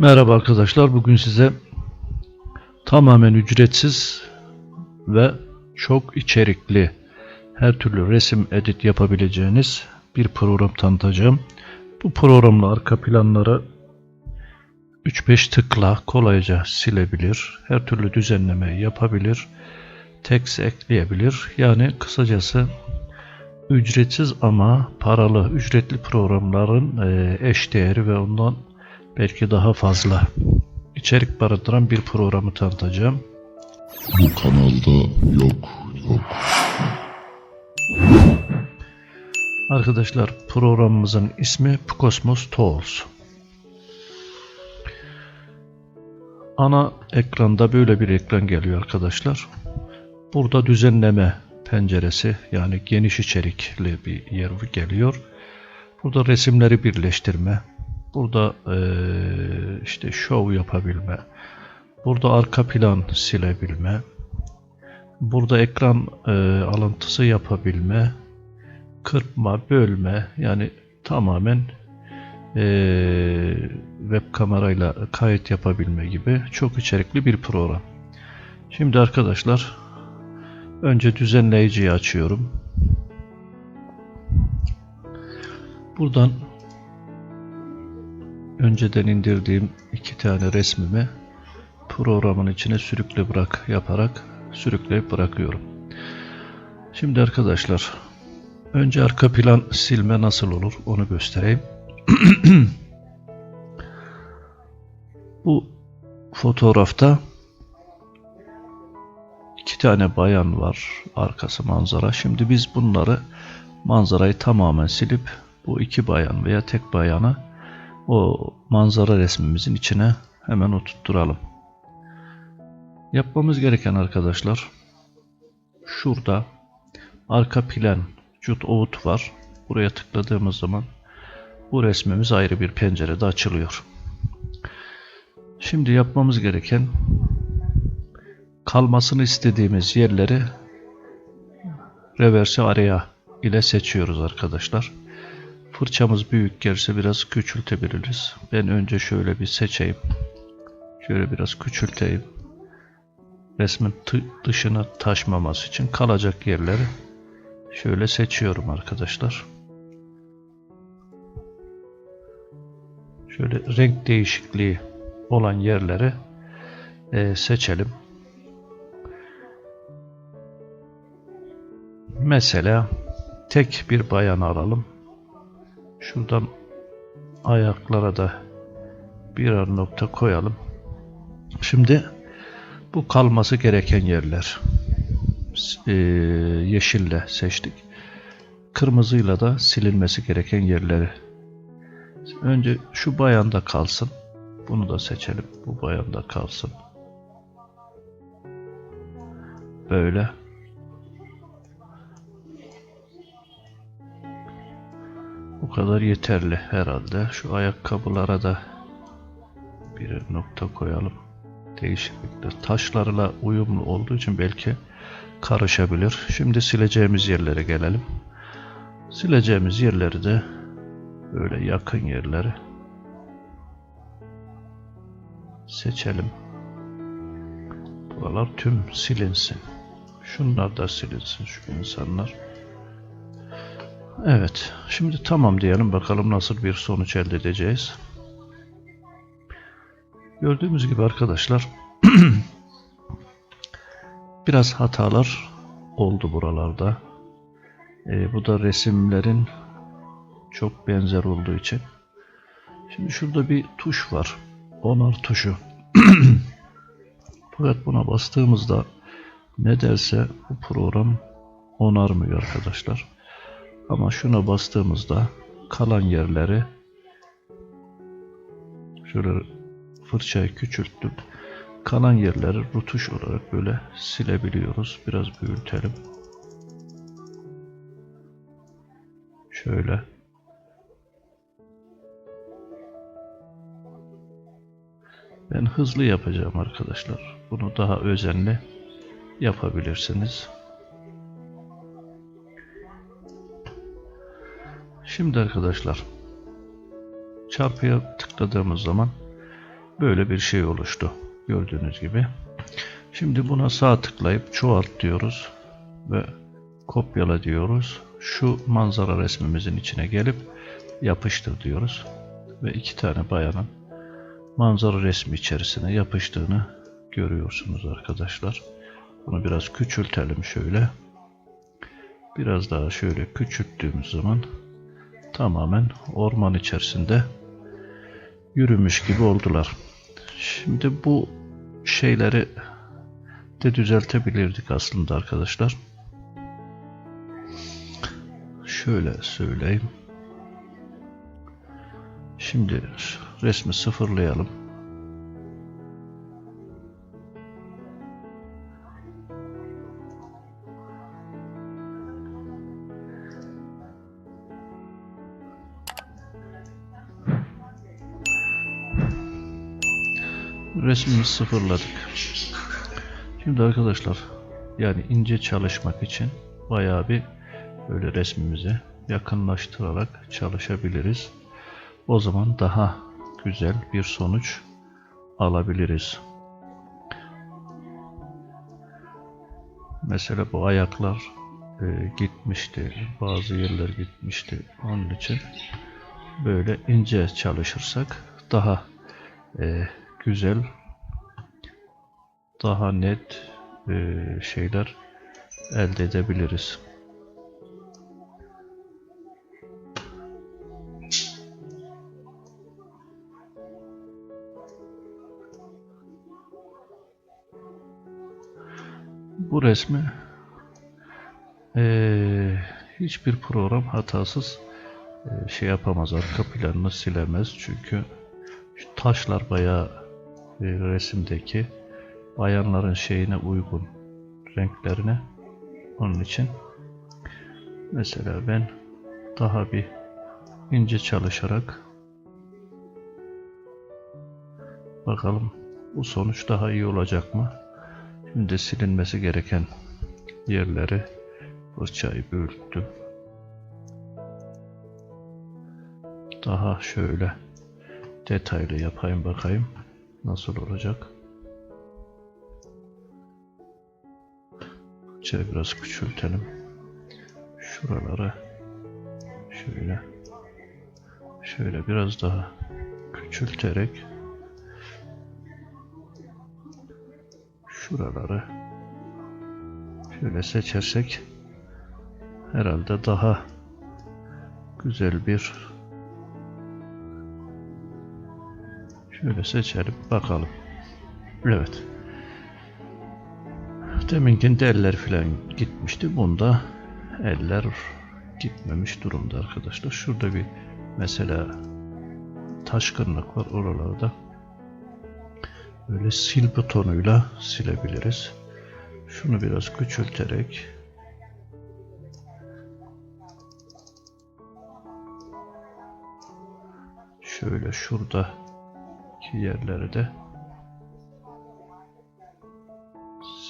Merhaba arkadaşlar. Bugün size tamamen ücretsiz ve çok içerikli her türlü resim edit yapabileceğiniz bir program tanıtacağım. Bu programla arka planları 3-5 tıkla kolayca silebilir. Her türlü düzenleme yapabilir. Text ekleyebilir. Yani kısacası ücretsiz ama paralı ücretli programların eee, eş değeri ve ondan belki daha fazla içerik barındıran bir programı tanıtacağım. Bu kanalda yok yok. Arkadaşlar programımızın ismi Cosmos Tools. Ana ekranda böyle bir ekran geliyor arkadaşlar. Burada düzenleme penceresi yani geniş içerikli bir yer geliyor. Burada resimleri birleştirme, burada eee, işte show yapabilme, burada arka plan silebilme, burada ekran eee, alıntısı yapabilme, kırpma, bölme yani tamamen eee, web kamerayla kayıt yapabilme gibi çok içerikli bir program. Şimdi arkadaşlar önce düzenleyiciyi açıyorum. Buradan önceden indirdiğim iki tane resmimi programın içine sürükle bırak yaparak sürükleyip bırakıyorum. Şimdi arkadaşlar önce arka plan silme nasıl olur onu göstereyim. Bu fotoğrafta iki tane bayan var arkası manzara. Şimdi biz bunları manzarayı tamamen silip bu iki bayan veya tek bayanı o manzara resmimizin içine hemen oturtturalım. Yapmamız gereken arkadaşlar şurada arka plan cut out var. Buraya tıkladığımız zaman bu resmimiz ayrı bir pencerede açılıyor. Şimdi yapmamız gereken kalmasını istediğimiz yerleri reverse araya ile seçiyoruz arkadaşlar. Fırçamız büyük gelse biraz küçültebiliriz. Ben önce şöyle bir seçeyim. Şöyle biraz küçülteyim. Resmin dışına taşmaması için kalacak yerleri şöyle seçiyorum arkadaşlar. Şöyle renk değişikliği olan yerleri eee, seçelim. Mesela tek bir bayan alalım. Şuradan ayaklara da birer nokta koyalım. Şimdi bu kalması gereken yerler. Eee, yeşille seçtik. Kırmızıyla da silinmesi gereken yerleri. Önce şu bayanda kalsın. Bunu da seçelim. Bu bayanda kalsın. Böyle. Kadar yeterli herhalde. Şu ayakkabılara da bir nokta koyalım. Değişiklikler. Taşlarla uyumlu olduğu için belki karışabilir. Şimdi sileceğimiz yerlere gelelim. Sileceğimiz yerleri de böyle yakın yerleri seçelim. Buralar tüm silinsin. Şunlar da silinsin şu insanlar. Evet. Şimdi tamam diyelim bakalım nasıl bir sonuç elde edeceğiz. Gördüğümüz gibi arkadaşlar biraz hatalar oldu buralarda. Ee, bu da resimlerin çok benzer olduğu için. Şimdi şurada bir tuş var. Onar tuşu. Fakat buna bastığımızda ne derse bu program onarmıyor arkadaşlar. Ama şuna bastığımızda kalan yerleri şöyle fırçayı küçülttüm. Kalan yerleri rutuş olarak böyle silebiliyoruz. Biraz büyütelim. Şöyle. Ben hızlı yapacağım arkadaşlar. Bunu daha özenli yapabilirsiniz. Şimdi arkadaşlar çarpıya tıkladığımız zaman Böyle bir şey oluştu. Gördüğünüz gibi. Şimdi buna sağ tıklayıp çoğalt diyoruz ve kopyala diyoruz. Şu manzara resmimizin içine gelip yapıştır diyoruz. Ve iki tane bayanın manzara resmi içerisine yapıştığını görüyorsunuz arkadaşlar. Bunu biraz küçültelim şöyle. Biraz daha şöyle küçülttüğümüz zaman tamamen orman içerisinde yürümüş gibi oldular. Şimdi bu şeyleri de düzeltebilirdik aslında arkadaşlar. Şöyle söyleyeyim. Şimdi resmi sıfırlayalım. Resmimizi sıfırladık. Şimdi arkadaşlar yani ince çalışmak için bayağı bir böyle resmimizi yakınlaştırarak çalışabiliriz. O zaman daha güzel bir sonuç alabiliriz. Mesela bu ayaklar e, gitmişti, bazı yerler gitmişti. Onun için böyle ince çalışırsak daha e, güzel, daha net e, şeyler elde edebiliriz. Bu resmi eee, hiçbir program hatasız eee, şey yapamaz. Arka planını silemez. Çünkü taşlar bayağı e, resimdeki bayanların şeyine uygun renklerine. Onun için mesela ben daha bir ince çalışarak bakalım bu sonuç daha iyi olacak mı? Şimdi silinmesi gereken yerleri fırçayı büyüttüm. Daha şöyle detaylı yapayım bakayım nasıl olacak. Fırçayı biraz küçültelim. Şuraları şöyle şöyle biraz daha küçülterek şuraları şöyle seçersek herhalde daha güzel bir şöyle seçelim bakalım. Evet. Deminkinde eller falan gitmişti. Bunda eller gitmemiş durumda arkadaşlar. Şurada bir mesela taşkınlık var oralarda böyle sil butonuyla silebiliriz. Şunu biraz küçülterek şöyle şuradaki yerleri de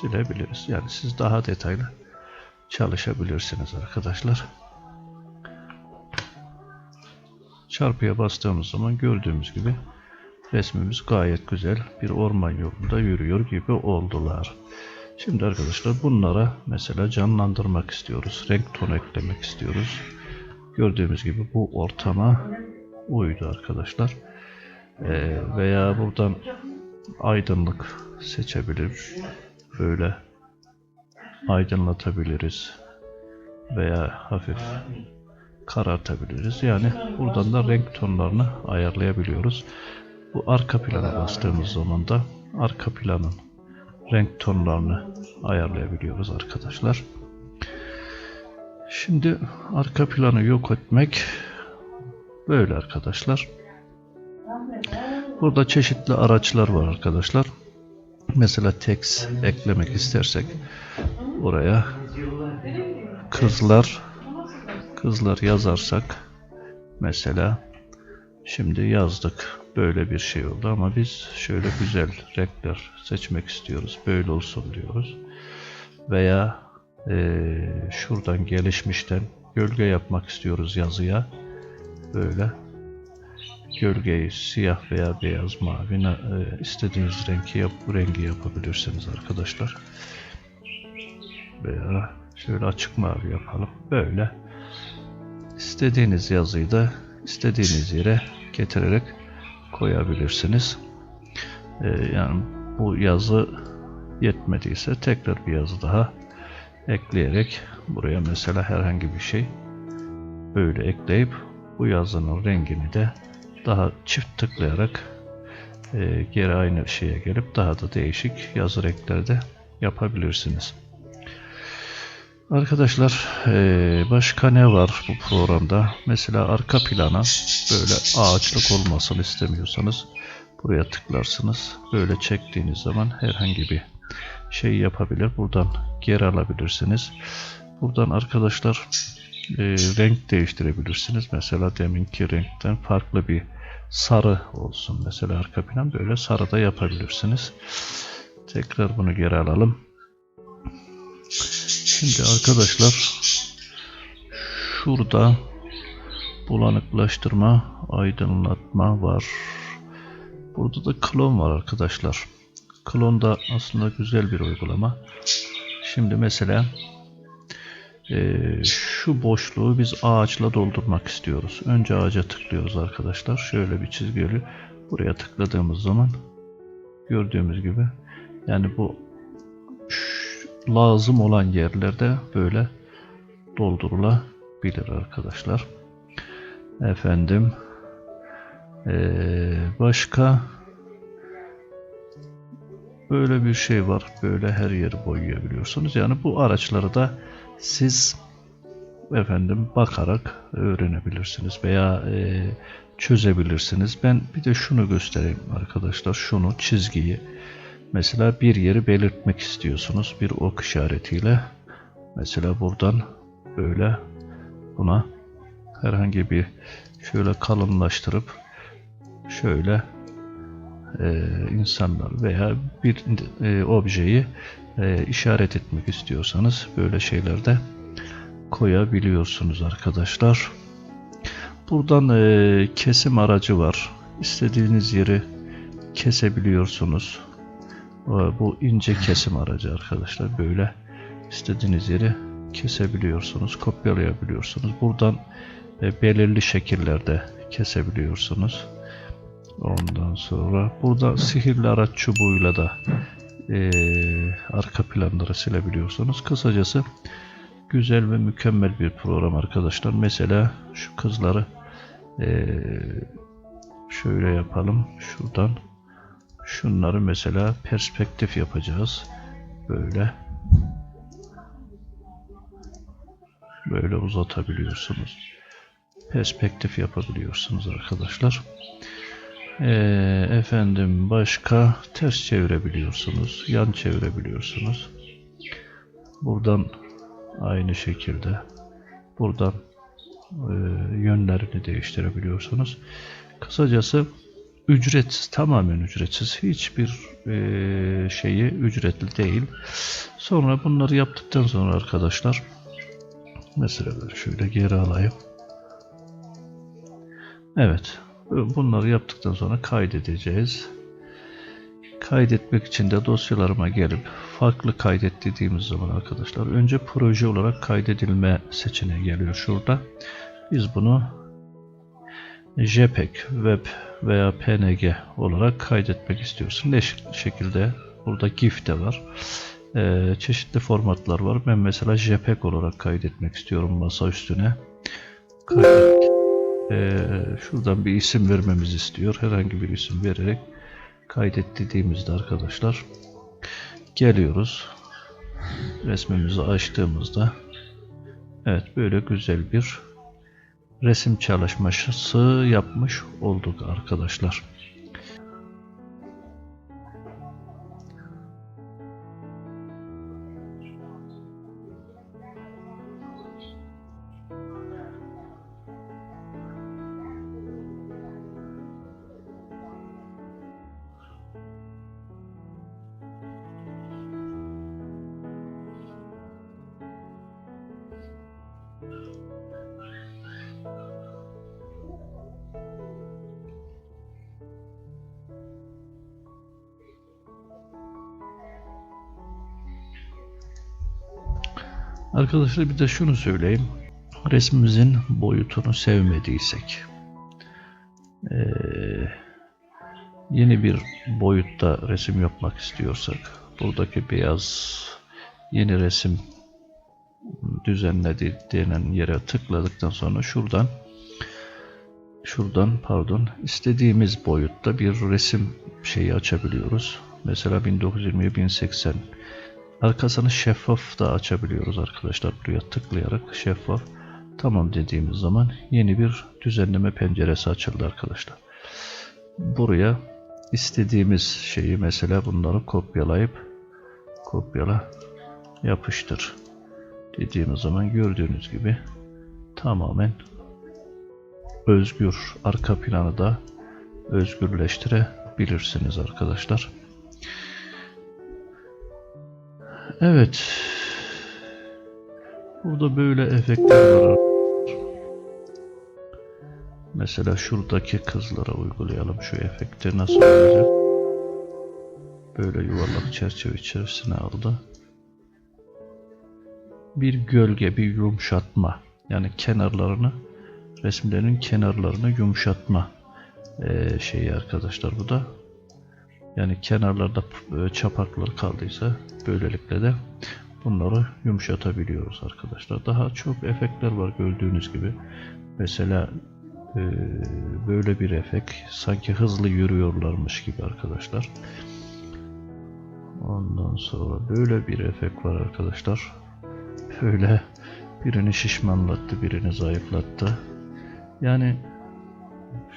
silebiliriz. Yani siz daha detaylı çalışabilirsiniz arkadaşlar. Çarpıya bastığımız zaman gördüğümüz gibi resmimiz gayet güzel bir orman yolunda yürüyor gibi oldular. Şimdi arkadaşlar bunlara mesela canlandırmak istiyoruz. Renk tonu eklemek istiyoruz. Gördüğümüz gibi bu ortama uydu arkadaşlar. Ee, veya buradan aydınlık seçebilir. Böyle aydınlatabiliriz. Veya hafif karartabiliriz. Yani buradan da renk tonlarını ayarlayabiliyoruz. Bu arka plana bastığımız zaman da arka planın renk tonlarını ayarlayabiliyoruz arkadaşlar. Şimdi arka planı yok etmek böyle arkadaşlar. Burada çeşitli araçlar var arkadaşlar. Mesela text eklemek istersek buraya kızlar kızlar yazarsak mesela şimdi yazdık böyle bir şey oldu ama biz şöyle güzel renkler seçmek istiyoruz böyle olsun diyoruz. Veya eee, şuradan gelişmişten gölge yapmak istiyoruz yazıya böyle gölgeyi siyah veya beyaz, mavi e, istediğiniz rengi yap, rengi yapabilirsiniz arkadaşlar. Veya şöyle açık mavi yapalım. Böyle istediğiniz yazıyı da istediğiniz yere getirerek koyabilirsiniz. E, yani bu yazı yetmediyse tekrar bir yazı daha ekleyerek buraya mesela herhangi bir şey böyle ekleyip bu yazının rengini de daha çift tıklayarak e, geri aynı şeye gelip daha da değişik yazı renkleri de yapabilirsiniz. Arkadaşlar e, başka ne var bu programda? Mesela arka plana böyle ağaçlık olmasını istemiyorsanız buraya tıklarsınız. Böyle çektiğiniz zaman herhangi bir şey yapabilir. Buradan geri alabilirsiniz. Buradan arkadaşlar e, renk değiştirebilirsiniz. Mesela deminki renkten farklı bir sarı olsun. Mesela arka plan böyle sarı da yapabilirsiniz. Tekrar bunu geri alalım. Şimdi arkadaşlar şurada bulanıklaştırma, aydınlatma var. Burada da klon var arkadaşlar. Klon da aslında güzel bir uygulama. Şimdi mesela eee, şu boşluğu biz ağaçla doldurmak istiyoruz. Önce ağaca tıklıyoruz arkadaşlar. Şöyle bir çizgili. Buraya tıkladığımız zaman gördüğümüz gibi yani bu lazım olan yerlerde böyle doldurulabilir arkadaşlar. Efendim eee, başka böyle bir şey var. Böyle her yeri boyayabiliyorsunuz. Yani bu araçları da siz efendim bakarak öğrenebilirsiniz veya e, çözebilirsiniz. Ben bir de şunu göstereyim arkadaşlar. Şunu çizgiyi mesela bir yeri belirtmek istiyorsunuz bir ok işaretiyle. Mesela buradan böyle buna herhangi bir şöyle kalınlaştırıp şöyle e, insanlar veya bir e, objeyi e, işaret etmek istiyorsanız böyle şeyler de koyabiliyorsunuz arkadaşlar. Buradan e, kesim aracı var. İstediğiniz yeri kesebiliyorsunuz. E, Bu ince kesim aracı arkadaşlar. Böyle istediğiniz yeri kesebiliyorsunuz, kopyalayabiliyorsunuz. Buradan e, belirli şekillerde kesebiliyorsunuz. Ondan sonra burada sihirli araç çubuğuyla da eee, arka planları silebiliyorsunuz. Kısacası güzel ve mükemmel bir program arkadaşlar. Mesela şu kızları eee, şöyle yapalım. Şuradan şunları mesela perspektif yapacağız. Böyle böyle uzatabiliyorsunuz. Perspektif yapabiliyorsunuz arkadaşlar. Ee, efendim başka ters çevirebiliyorsunuz, yan çevirebiliyorsunuz. Buradan aynı şekilde buradan e, yönlerini değiştirebiliyorsunuz. Kısacası ücretsiz, tamamen ücretsiz. Hiçbir e, şeyi ücretli değil. Sonra bunları yaptıktan sonra arkadaşlar mesela şöyle geri alayım. Evet. Bunları yaptıktan sonra kaydedeceğiz. Kaydetmek için de dosyalarıma gelip farklı kaydet dediğimiz zaman arkadaşlar önce proje olarak kaydedilme seçeneği geliyor şurada. Biz bunu JPEG, Web veya PNG olarak kaydetmek istiyoruz. Ne şek- şekilde? Burada GIF de var. Ee, çeşitli formatlar var. Ben mesela JPEG olarak kaydetmek istiyorum masa üstüne. Kaydet. Ee, şuradan bir isim vermemizi istiyor. Herhangi bir isim vererek kaydet dediğimizde arkadaşlar geliyoruz. Resmimizi açtığımızda evet böyle güzel bir resim çalışması yapmış olduk arkadaşlar. Arkadaşlar bir de şunu söyleyeyim. Resmimizin boyutunu sevmediysek eee, yeni bir boyutta resim yapmak istiyorsak buradaki beyaz yeni resim düzenledi denen yere tıkladıktan sonra şuradan şuradan pardon istediğimiz boyutta bir resim şeyi açabiliyoruz. Mesela 1920 1080 arkasını şeffaf da açabiliyoruz arkadaşlar. Buraya tıklayarak şeffaf tamam dediğimiz zaman yeni bir düzenleme penceresi açıldı arkadaşlar. Buraya istediğimiz şeyi mesela bunları kopyalayıp kopyala yapıştır dediğimiz zaman gördüğünüz gibi tamamen özgür arka planı da özgürleştirebilirsiniz arkadaşlar. Evet. Burada böyle efektler var. Mesela şuradaki kızlara uygulayalım şu efekti nasıl olacak? Böyle yuvarlak çerçeve içerisine aldı. Bir gölge, bir yumuşatma. Yani kenarlarını resimlerin kenarlarını yumuşatma eee, şeyi arkadaşlar bu da. Yani kenarlarda e, çapaklar kaldıysa böylelikle de bunları yumuşatabiliyoruz arkadaşlar. Daha çok efektler var gördüğünüz gibi. Mesela e, böyle bir efekt sanki hızlı yürüyorlarmış gibi arkadaşlar. Ondan sonra böyle bir efekt var arkadaşlar. Böyle birini şişmanlattı, birini zayıflattı. Yani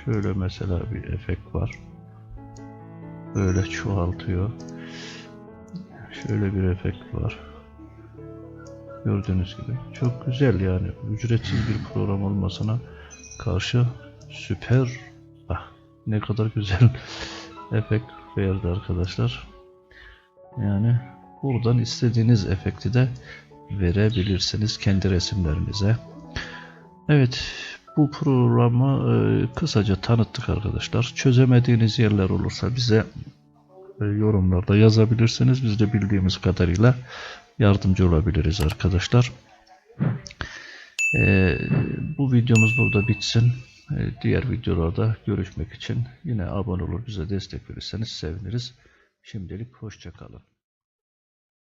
şöyle mesela bir efekt var. Böyle çoğaltıyor. Şöyle bir efekt var. Gördüğünüz gibi. Çok güzel yani. Ücretsiz bir program olmasına karşı süper. Ah, ne kadar güzel efekt verdi arkadaşlar. Yani buradan istediğiniz efekti de verebilirsiniz kendi resimlerinize. Evet, bu programı e, kısaca tanıttık arkadaşlar. Çözemediğiniz yerler olursa bize e, yorumlarda yazabilirsiniz. Biz de bildiğimiz kadarıyla yardımcı olabiliriz arkadaşlar. E, bu videomuz burada bitsin. E, diğer videolarda görüşmek için yine abone olur bize destek verirseniz seviniriz. Şimdilik hoşçakalın.